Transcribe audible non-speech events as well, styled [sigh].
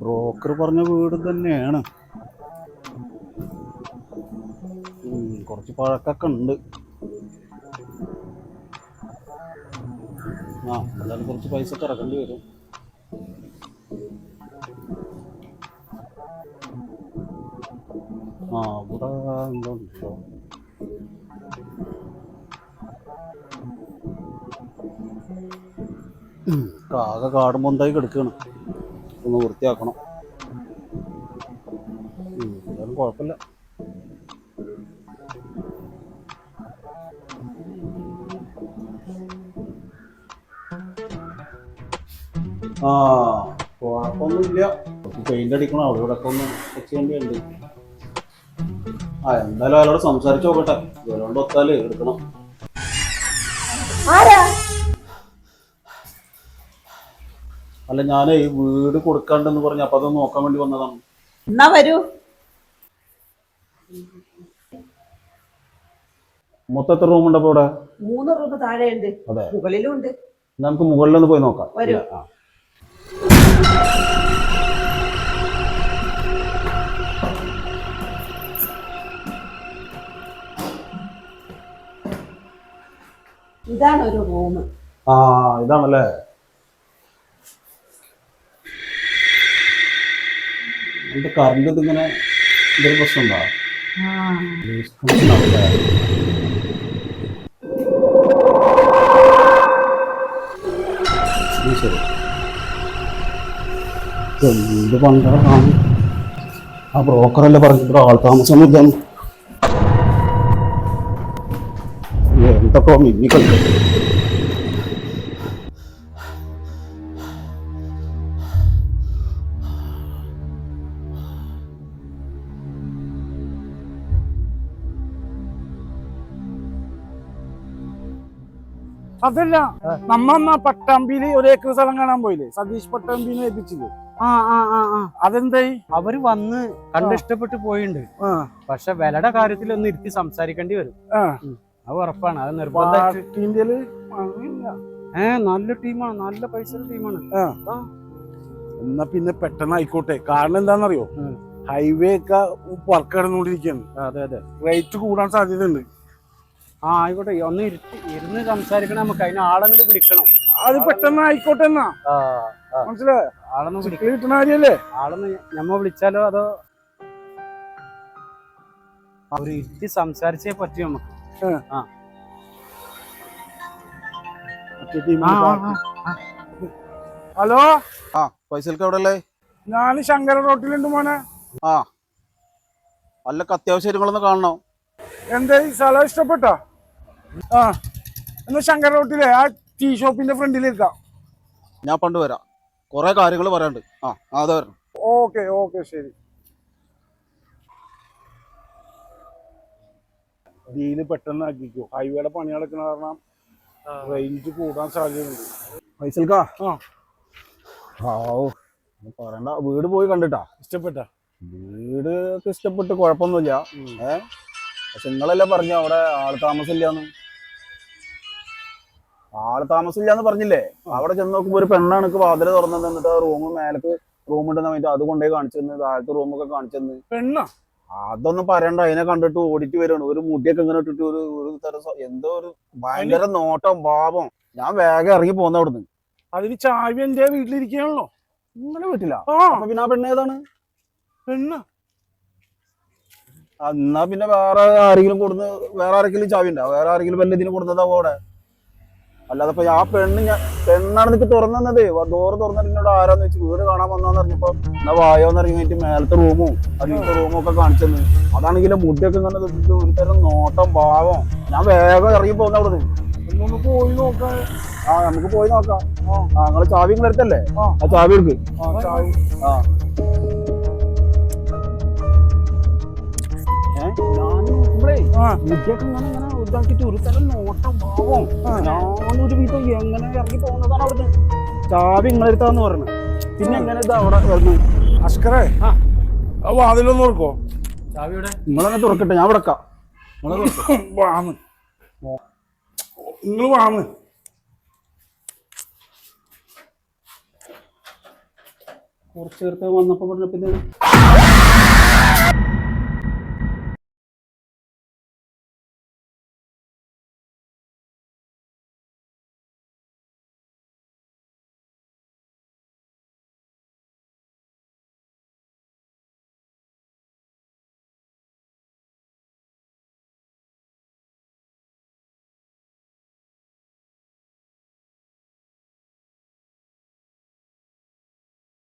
Broker പറഞ്ഞ വീട് തന്നെയാണ്. കുറച്ച് പഴക്കൊക്കെ ഉണ്ട്. ആ എന്തായാലും കുറച്ച് പൈസ ഇറക്കേണ്ടി വരും. ആ ഇവിടെ എന്തോ ഉണ്ടോ? ആകെ കാടും കിടക്കണം. ഒന്ന് വൃത്തിയാക്കണം. എന്തായാലും കുഴപ്പമില്ല ആ കുഴപ്പമൊന്നുമില്ല പെയിന്റ് അടിക്കണം അവിടെ ഇവിടെ ഒക്കെ ഒന്ന് ചെയ്യേണ്ടിയുണ്ട് ആ എന്തായാലും അയാളോട് സംസാരിച്ചു നോക്കട്ടെ. ഇവരോണ്ട് ഒത്താൽ എടുക്കണം. ആരാ? അല്ല ഞാൻ ഈ വീട് കൊടുക്കാണ്ടെന്ന് പറഞ്ഞു അപ്പൊ അതൊന്ന് നോക്കാൻ വേണ്ടി വന്നതാണ്. എന്നാ വരൂ. മൊത്തം എത്ര റൂം ഉണ്ട് അപ്പൊ ഇവിടെ മൂന്ന് റൂം ഉണ്ട് അതെ. മുകളിലും ഉണ്ട് നമുക്ക് മുകളിലൊന്ന് പോയി നോക്കാം. വരൂ. ഇതാണ് ഒരു റൂം ആ ഇതാണല്ലേ? എന്റെ കറണ്ട് ഇതിങ്ങനെ എന്തൊരു പ്രശ്നമുണ്ടോ? ശരി. എന്ത് പണ്ടാണ് ആ ബ്രോക്കറല്ലേ പറഞ്ഞിട്ട് ആൾ താമസം ഇതാണ് എന്തൊക്കെ മിന്നി അതല്ല. നമ്മ പട്ടാമ്പിയിൽ ഒരു ഏക്കർ സ്ഥലം കാണാൻ പോയില്ലേ? സതീഷ് പട്ടാമ്പിനെ ഏൽപ്പിച്ചില്ലേ? അതെന്തായി? അവർ വന്ന് കണ്ടിഷ്ടപ്പെട്ട് പോയിണ്ട്. പക്ഷെ വിലയുടെ കാര്യത്തിൽ ഒന്ന് ഇരുത്തി സംസാരിക്കേണ്ടി വരും. അത് ഉറപ്പാണ്. അത് നിർബന്ധമായിട്ട് ഏ നല്ല ടീമാണ്. നല്ല പൈസ ടീമാണ്. എന്നാ പിന്നെ പെട്ടെന്ന് ആയിക്കോട്ടെ കാരണം എന്താണെന്നറിയോ. ഹൈവേ ഒക്കെ വർക്ക് നടന്നുകൊണ്ടിരിക്കുകയാണ് അതെ. റേറ്റ് കൂടാൻ സാധ്യതയുണ്ട്. ആ ആയിക്കോട്ടെ. ഒന്ന് ഇരുന്ന് സംസാരിക്കണം നമുക്ക്. അതിന് ആളങ്ങോട്ട് വിളിക്കണം. അത് പെട്ടെന്ന് ആയിക്കോട്ടെ എന്നാ. മനസ്സിലായോ? ആളൊന്ന് കിട്ടുന്ന കാര്യല്ലേ? ആളൊന്ന് ഞമ്മ വിളിച്ചാലോ അതോ? അവർ ഇരുത്തി സംസാരിച്ചേ പറ്റൂ നമുക്ക്. ആ. ഹലോ? ആ പൈസക്ക് എവിടെ അല്ലേ ഞാൻ ശങ്കര റോട്ടിലുണ്ട് മോനെ. ആ. അല്ല അത്യാവശ്യം കാണണോ കാണണം. എന്താ ഈ സ്ഥലം ഇഷ്ടപ്പെട്ടോ? ആ എന്നാ ശങ്കർ റോട്ടിലെ ആ ടീ ഷോപ്പിന്റെ ഫ്രണ്ടിലിരിക്കാം ഞാൻ പണ്ട് വരാം. കുറെ കാര്യങ്ങൾ പറയാണ്ട് ആ അതെ വരണം. ഓക്കെ ഓക്കെ ശരി. ഡീൽ പെട്ടെന്ന് ആക്കിക്കോ. ഹൈവേയുടെ പണി നടക്കുന്ന കാരണം റേഞ്ച് കൂടാൻ സാധ്യതയുണ്ട്. പൈസൽക്കാ? ആ. ആവൂ ഒന്നും പറയണ്ട. വീട് പോയി കണ്ടിട്ടാ? ഇഷ്ടപ്പെട്ട? വീട് ഒക്കെ ഇഷ്ടപ്പെട്ട് കുഴപ്പമൊന്നുമില്ല. ഏ? പക്ഷെ നിങ്ങളല്ലേ പറഞ്ഞു അവിടെ ആൾ താമസമില്ലാന്ന്? ആൾ താമസമില്ലാന്ന് പറഞ്ഞില്ലേ? അവിടെ ചെന്ന് നോക്കുമ്പോ ഒരു പെണ്ണാണ് വാതിൽ തുറന്നു തന്നിട്ട് ആ റൂം മേലക്ക് റൂം ഉണ്ടെന്ന് പറഞ്ഞിട്ട് അത് കൊണ്ടുപോയി കാണിച്ചു തന്നു താഴത്തെ റൂമൊക്കെ കാണിച്ചു തന്നു. പെണ്ണ? അതൊന്നും പറയണ്ട. അതിനെ കണ്ടിട്ട് ഓടിറ്റ് വരുവാണ് ഒരു മുടിയൊക്കെ ഇങ്ങനെ ഇട്ടിട്ട് ഒരു ഒരു തരം എന്തോ ഒരു ഭയങ്കര നോട്ടം ഭാവം ഞാൻ വേഗം ഇറങ്ങി പോന്ന അവിടുന്ന്. അതിന് ചാവി എന്റെ വീട്ടിലിരിക്കുകയാണല്ലോ ഇങ്ങനെ അപ്പൊ പിന്നെ ആ പെണ്ണ് ഏതാണ്? പെണ്ണ? എന്നാ പിന്നെ വേറെ ആരെങ്കിലും കൊടുന്ന് വേറെ ആരെങ്കിലും ചാവി ഉണ്ടാവും വേറെ ആരെങ്കിലും വല്ല ഇതിന് കൊടുത്തതാവോ അവിടെ? അല്ലാതെ ഇപ്പൊ ആ പെണ്ണ് ഞാൻ പെണ്ണാണ് എനിക്ക് തുറന്നത് ഡോറ് തുറന്നിട്ട് എന്നോട് ആരാന്ന് വെച്ച് വീട് കാണാൻ വന്നാന്ന് പറഞ്ഞപ്പോ എന്നാ വായോന്ന് ഇറങ്ങിയിട്ട് മേലത്തെ റൂമും അതിന്റെ റൂമും ഒക്കെ കാണിച്ചെന്ന് അതാണെങ്കിലും മുടിയൊക്കെ ഇങ്ങനെ ഒരു തരം നോട്ടം ഭാവം. ഞാൻ വേഗം ഇറങ്ങി പോകുന്ന അവിടെ നിന്ന് പോയി നോക്കാം. ആ നമുക്ക് പോയി നോക്കാം. ആ. നിങ്ങൾ ചാവി ആ. ആ ചാവി എടുക്ക്. ആ. നോക്കുമ്പോഴേ ഇങ്ങനെ ഇങ്ങനെ ഇതാക്കിട്ട് ഒരു തരം നോട്ടം പാവം ഞാനൊരു വിധം എങ്ങനെ ഇറങ്ങി പോകുന്നതാണ് അവിടുന്ന്. ചാവി നിങ്ങളെടുത്താന്ന് പറഞ്ഞു പിന്നെ എങ്ങനെ ഇത് അവിടെ വരുന്നു അഷ്കറേ ആ. അതിലൊന്നും വാതിലൊന്ന് ഓർക്കോ ചാവിയുടെ നിങ്ങളങ്ങനെ തുറക്കട്ടെ ഞാൻ വിടക്കാം. [laughs] വാന്ന്. നിങ്ങൾ വാന്ന്. കുറച്ച് നേരത്തെ വന്നപ്പോ പറഞ്ഞ പിന്നെ